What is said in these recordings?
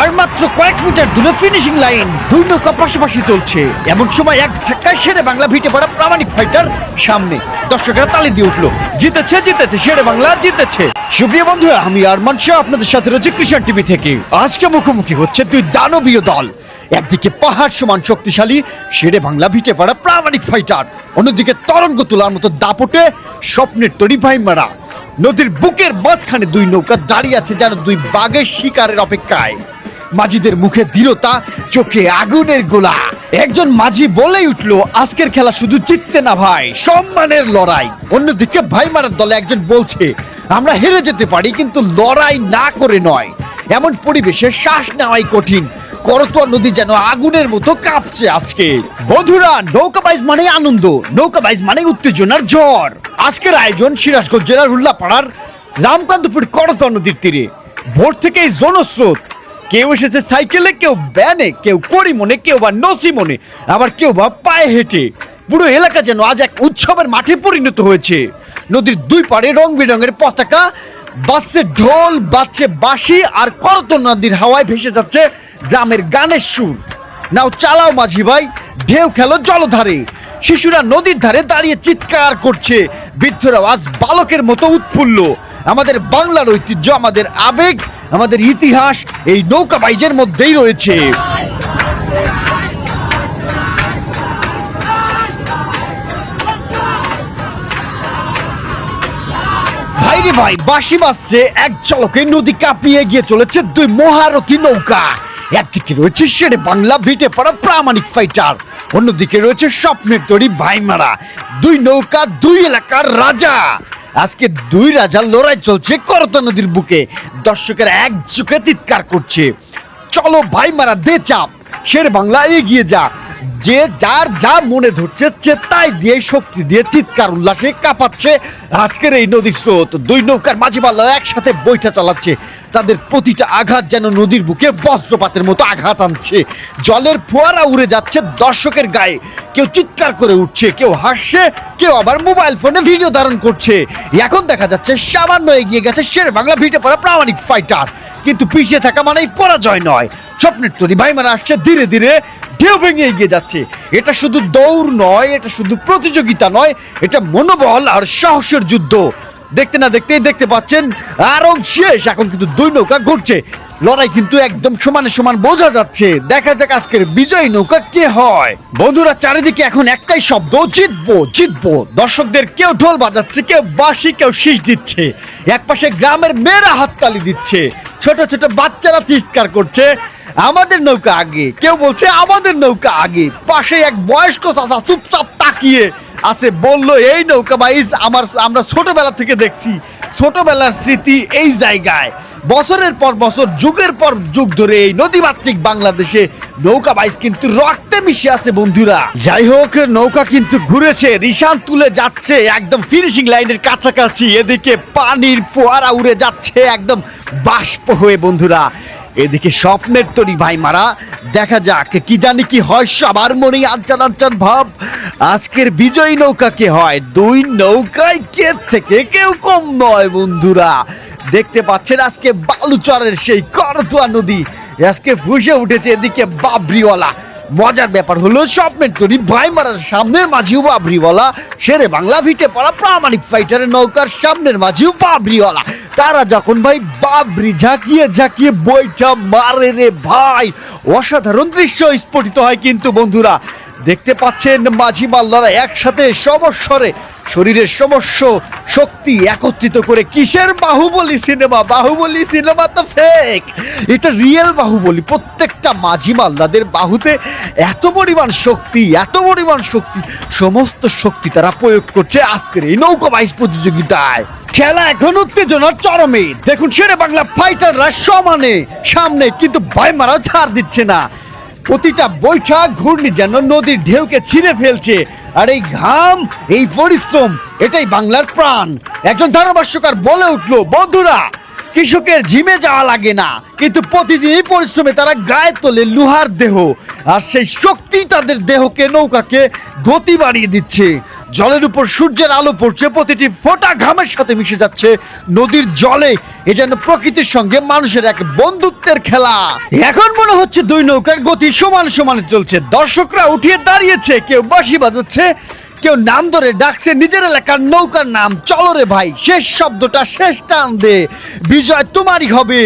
আর মাত্র কয়েক মিটার দূরে ফিনিশিং লাইন দুই নৌকা পাশাপাশি চলছে। এমন সময় এক ধাক্কায় সেরে বাংলা ভিটে পড়া প্রামাণিক ফাইটার সামনে দর্শকেরা তালি দিয়ে উঠল। জিতেছে জিতেছে সেরে বাংলা জিতেছে। সুপ্রিয় বন্ধুরা, আমি আরমান শাহ, আপনাদের সাথে রয়েছে কৃষণ টিভি থেকে। আজকে মুখোমুখি হচ্ছে দুই দানবীয় দল। একদিকে পাহাড় সমান শক্তিশালী, শেরে বাংলা ভিটে পড়া প্রামাণিক ফাইটার অন্যদিকে তরঙ্গ তোলার মতো দাপটে স্বপ্নের তরি ভাই মারা নদীর বুকের মাঝখানে দুই নৌকা দাঁড়িয়ে আছে যেন দুই বাঘের শিকারের অপেক্ষায়। মাঝিদের মুখে দৃঢ়তা, চোখে আগুনের গোলা। একজন মাঝি বলেই উঠল, আজকের খেলা শুধু জিততে না ভাই, সম্মানের লড়াই। অন্যদিকে ভাই মারার দলে একজন বলছে, আমরা হেরে যেতে পারি, কিন্তু লড়াই না করে নয়। এমন পরিবেশে শ্বাস নেওয়াই কঠিন। করতোয়া নদী যেন আগুনের মতো কাঁপছে আজকে। বন্ধুরা, নৌকা বাইজ মানে আনন্দ, নৌকা বাইজ মানে উত্তেজনার ঝড়। আজকের আয়োজন সিরাজগঞ্জ জেলার উল্লাপাড়ার রামকান্তপুর করতোয়া নদীর তীরে। ভোর থেকেই জনস্রোত কেউ এসেছে সাইকেলে, কেউ ব্যানে, কেউ করিমনে কেউ বা নসিমনে, আবার কেউ বা পায়ে হেঁটে। পুরো এলাকা যেন আজ এক উৎসবের মাঠে পরিণত হয়েছে। নদীর দুই পাড়ে রং বেরঙের পতাকা বাজছে ঢোল, বাজছে বাঁশি, আর করত নদীর হাওয়ায় ভেসে যাচ্ছে গ্রামের গানের সুর। নাও চালাও মাঝি ভাই, ঢেউ খেলো জলধারে। শিশুরা নদীর ধারে দাঁড়িয়ে চিৎকার করছে। বৃদ্ধরা আজ বালকের মতো উৎফুল্ল। আমাদের বাংলার ঐতিহ্য, আমাদের আবেগ আমাদের ইতিহাস এই নৌকা বাইজের মধ্যেই রয়েছে। ভাইরে ভাই, বাঁশি বাজছে, এক ঝলকে নদী কাঁপিয়ে গিয়ে চলেছে দুই মহারথী নৌকা। একদিকে রয়েছে শেরে বাংলা, ভিটে পড়া প্রামাণিক ফাইটার অন্যদিকে রয়েছে স্বপ্নের তরি ভাইমারা। দুই নৌকা, দুই এলাকার রাজা। আজকে দুই রাজার লড়াই চলছে করতা নদীর বুকে। দর্শকের এক চোখে চিৎকার করছে। চলো ভাই মারা দে চাপ। শের বাংলা এগিয়ে যা। যে যার যা মনে ধরছে তাই দিয়ে শক্তি দিয়ে চিৎকার উল্লাসে কাঁপাচ্ছে। আজকের এই নদীর স্রোত, দুই নৌকার মাঝি পাল্লারা একসাথে বৈঠা চালাচ্ছে। তাদের প্রতিটা আঘাত যেন নদীর বুকে বজ্রপাতের মতো আঘাত আনছে। জলের ফোয়ারা উড়ে যাচ্ছে দর্শকের গায়ে। কেউ চিৎকার করে উঠছে, কেউ হাসছে, কেউ আবার মোবাইল ফোনে ভিডিও ধারণ করছে। এখন দেখা যাচ্ছে সামান্য এগিয়ে গেছে শের বাংলা ভিটে পড়া প্রামাণিক ফাইটার কিন্তু পিছিয়ে থাকা মানেই পরাজয় নয়। স্বপ্নের তরি ভাইমারা আসছে ধীরে ধীরে ঢেউ ভেঙে এগিয়ে যাচ্ছে। এটা শুধু দৌড় নয়, এটা শুধু প্রতিযোগিতা নয়, এটা মনোবল আর সাহসের যুদ্ধ। দেখতে না দেখতেই দেখতে পাচ্ছেন, আরং শেষ, এখন কিন্তু দুই নৌকা ঘুরছে। লড়াই কিন্তু একদম সমানে সমান বোঝা যাচ্ছে। দেখা যাক আজকের বিজয়ী নৌকা কে হয়। বন্ধুরা, চারিদিকে এখন একটাই শব্দ, জিতবো জিতবো। দর্শকদের কেউ ঢোল বাজাচ্ছে, কেউ বাঁশি, কেউ শীষ দিচ্ছে। একপাশে গ্রামের মেয়েরা হাততালি দিচ্ছে। ছোট ছোট বাচ্চারা চিৎকার করছে। আমাদের নৌকা আগে। কেউ বলছে আমাদের নৌকা আগে। পাশে এক বয়স্ক চাচা চুপচাপ তাকিয়ে আছে, বলল, এই নৌকা বাইস আমার, আমরা ছোটবেলা থেকে দেখছি। ছোটবেলার স্মৃতি এই জায়গায়। বছরের পর বছর, যুগের পর যুগ ধরে এই নদীমাতৃক বাংলাদেশে নৌকা বাইস কিন্তু রক্তে মিশে আছে, বন্ধুরা। যাই হোক, নৌকা কিন্তু ঘুরেছে রিশান তুলে যাচ্ছে, একদম ফিনিশিং লাইনের কাছাকাছি। এদিকে পানির ফোয়ারা উড়ে যাচ্ছে, একদম বাষ্প হয়ে, বন্ধুরা। এদিকে স্বপ্নের তরি ভাই মারা। দেখা যাক কি জানি কি হয়, সবার মনে আনচান আনচান ভাব। আজকের বিজয়ী নৌকা কে হয়? দুই নৌকায় কে থেকে কেউ কম নয়, বন্ধুরা। দেখতে পাচ্ছেন আজকে বালুচরের সেই করদুয়া নদী। আজকে ভুসে উঠেছে এদিকে বাবরিওয়ালা। মজার ব্যাপার হলো, স্বপ্নের তরি মারার সামনের মাঝিও বাবরিওয়ালা। শেরে বাংলা ভিটে পড়া প্রামাণিক ফাইটারের নৌকার সামনের মাঝিও বাবরিওয়ালা। তারা যখন ভাই বাবরি ঝাঁকিয়ে ঝাঁকিয়ে বইটা মারে রে ভাই, অসাধারণ দৃশ্য স্ফুটিত হয় কিন্তু বন্ধুরা। দেখতে পাচ্ছেন মাঝি মাল্লারা একসাথে সমস্বরে, শরীরের সমস্য শক্তি একত্রিত করে কিসের বাহুবলী সিনেমা? বাহুবলী সিনেমা তো ফেক এটা রিয়েল বাহুবলী। প্রত্যেকটা মাঝি মাল্লাদের বাহুতে এত পরিমাণ শক্তি, এত পরিমাণ শক্তি, সমস্ত শক্তি তারা প্রয়োগ করছে আজকের এই নৌকা বাইশ প্রতিযোগিতায়। খেলা এখন উত্তেজনার চরমে। দেখুন, শেরে বাংলা ফাইটাররা সমানে, সামনে, কিন্তু ভয় মারা ছাড় দিচ্ছে না। প্রতিটা বৈঠা ঘূর্ণি যেন নদীর ঢেউকে ছিঁড়ে ফেলছে। আর এই ঘাম, এই পরিশ্রম, এটাই বাংলার প্রাণ। একজন ধারাভাষ্যকার বলে উঠল, বন্ধুরা, কৃষকের ঝিমে যাওয়া লাগে না, কিন্তু প্রতিদিনই পরিশ্রমে তারা গায়ে তোলে লোহার দেহ, আর সেই শক্তি তাদের দেহকে, নৌকাকে গতি বাড়িয়ে দিচ্ছে। জলের উপর সূর্যের আলো পড়ছে, প্রতিটি ফোঁটা ঘামের সাথে মিশে যাচ্ছে। নদীর জলে এ যেন প্রকৃতির সঙ্গে মানুষের এক বন্ধুত্বের খেলা। এখন মনে হচ্ছে দুই নৌকার গতি সমান সমানে চলছে। দর্শকরা উঠিয়ে দাঁড়িয়েছে, কেউ বাঁশি বাজাচ্ছে, কেউ নাম ধরে ডাকছে, নিজের এলাকার নৌকার নাম, চলো রে ভাই, শেষ শব্দটা, শেষ টান দে, বিজয় তোমারই হবে।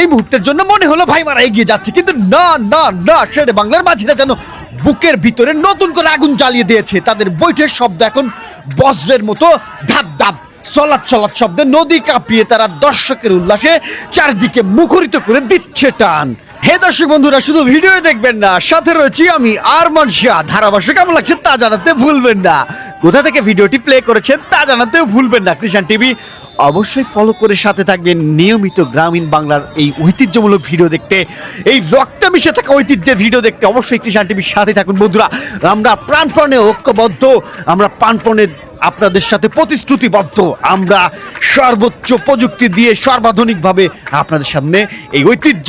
এই মুহূর্তের জন্য মনে হলো ভাই মারা এগিয়ে যাচ্ছে, কিন্তু না না না সেটা বাংলার মাঝিরা যেন বুকের ভিতরে নতুন করে আগুন জ্বালিয়ে দিয়েছে। তাদের বৈঠের শব্দ এখন বজ্রের মতো ধাপ ধাপ, চলাৎ চলাৎ শব্দে নদী কাঁপিয়ে তারা দর্শকের উল্লাসে চারদিকে মুখরিত করে দিচ্ছে টান। হে দর্শক বন্ধুরা, শুধু ভিডিও দেখবেন না, সাথে রয়েছি আমি আরমান শাহ। ধারাভাষ্য কেমন লাগছে তা জানাতে ভুলবেন না। কোথা থেকে ভিডিওটি প্লে করেছেন তা জানাতেও ভুলবেন না কৃষাণ টিভি। অবশ্যই ফলো করে সাথে থাকবেন নিয়মিত গ্রামীণ বাংলার এই ঐতিহ্যমূলক ভিডিও দেখতে। এই রক্তে মিশে থাকা ঐতিহ্যের ভিডিও দেখতে অবশ্যই কৃষাণ টিভির সাথে থাকুন বন্ধুরা। আমরা প্রাণপণে ঐক্যবদ্ধ, আমরা প্রাণপণে আপনাদের সাথে প্রতিশ্রুতিবদ্ধ। আমরা সর্বোচ্চ প্রযুক্তি দিয়ে সর্বাধুনিকভাবে আপনাদের সামনে এই ঐতিহ্য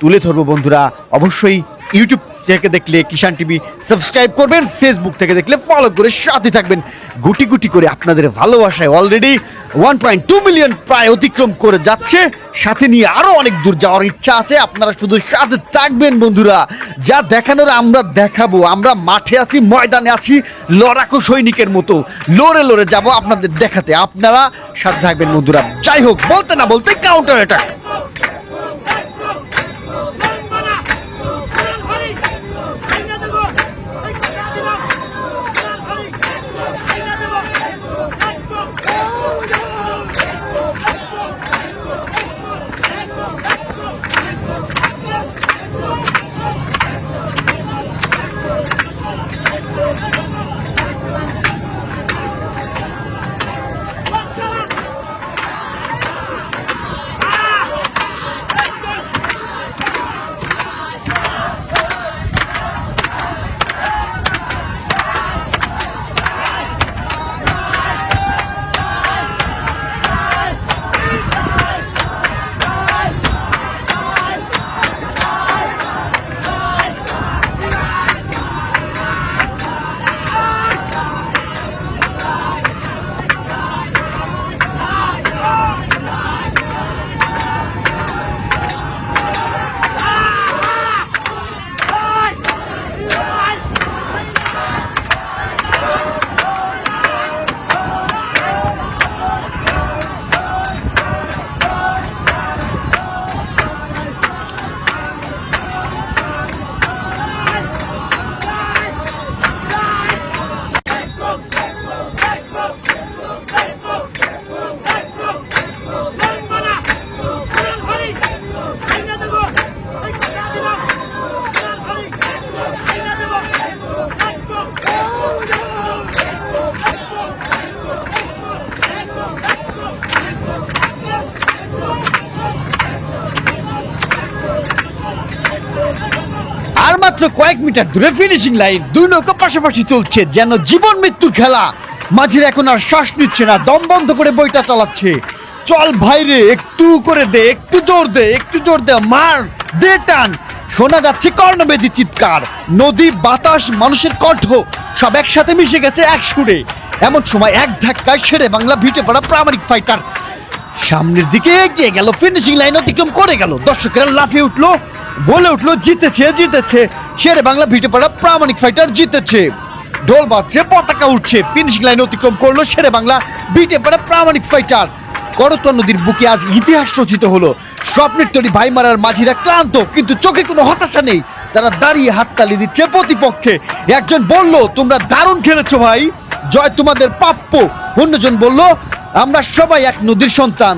তুলে ধরবো বন্ধুরা। অবশ্যই ইউটিউব থেকে দেখলে কিষান টিভি সাবস্ক্রাইব করবেন ফেসবুক থেকে দেখলে ফলো করে সাথে থাকবেন। গুটি গুটি করে আপনাদের ভালোবাসায় already one point two million প্রায় অতিক্রম করে যাচ্ছে। সাথে নিয়ে আরও অনেক দূর যাওয়ার ইচ্ছা আছে, আপনারা শুধু সাথে থাকবেন বন্ধুরা। যা দেখানোর আমরা দেখাবো, আমরা মাঠে আছি, ময়দানে আছি, লড়াকু সৈনিকের মতো। লড়ে লড়ে যাব আপনাদের দেখাতে। আপনারা সাথে থাকবেন বন্ধুরা। যাই হোক, বলতে না বলতে কাউন্টার অ্যাটাক মাত্র কয়েক মিটার দূরে ফিনিশিং লাইন দুই নৌকা পাশাপাশি চলছে, যেন জীবন মৃত্যুর খেলা। মাঝির এখন আর শ্বাস নিচ্ছে না, দম বন্ধ করে বইটা চালাচ্ছে। চল ভাইরে একটু করে দে, একটু জোর দে, একটু জোর দে, মার, দে টান। শোনা যাচ্ছে কর্ণবেদী চিৎকার, নদী, বাতাস, মানুষের কণ্ঠ, সব একসাথে মিশে গেছে এক সুরে। এমন সময় এক ধাক্কায় ছেড়ে বাংলা ভিটে পড়া প্রামাণিক ফাইটার সামনের দিকে এগিয়ে গেল ফিনিশিং লাইন অতিক্রম করে গেল। দর্শকেরা লাফিয়ে উঠল, বলে উঠল, জিতেছে জিতেছে। শেরে বাংলা ভিটে পড়া প্রামাণিক ফাইটার জিতেছে। ঢোল বাজছে, পতাকা উঠছে ফিনিশিং লাইন অতিক্রম করল শেরে বাংলা ভিটে পড়া প্রামাণিক ফাইটার করতোয়া নদীর বুকে আজ ইতিহাস রচিত হলো। স্বপ্নের তৈরি ভাই মারার মাঝিরা ক্লান্ত, কিন্তু চোখে কোনো হতাশা নেই। তারা দাঁড়িয়ে হাততালি দিচ্ছে প্রতিপক্ষে। একজন বলল, তোমরা দারুণ খেলেছো ভাই। জয় তোমাদের প্রাপ্য। অন্যজন বলল আমরা সবাই এক নদীর সন্তান।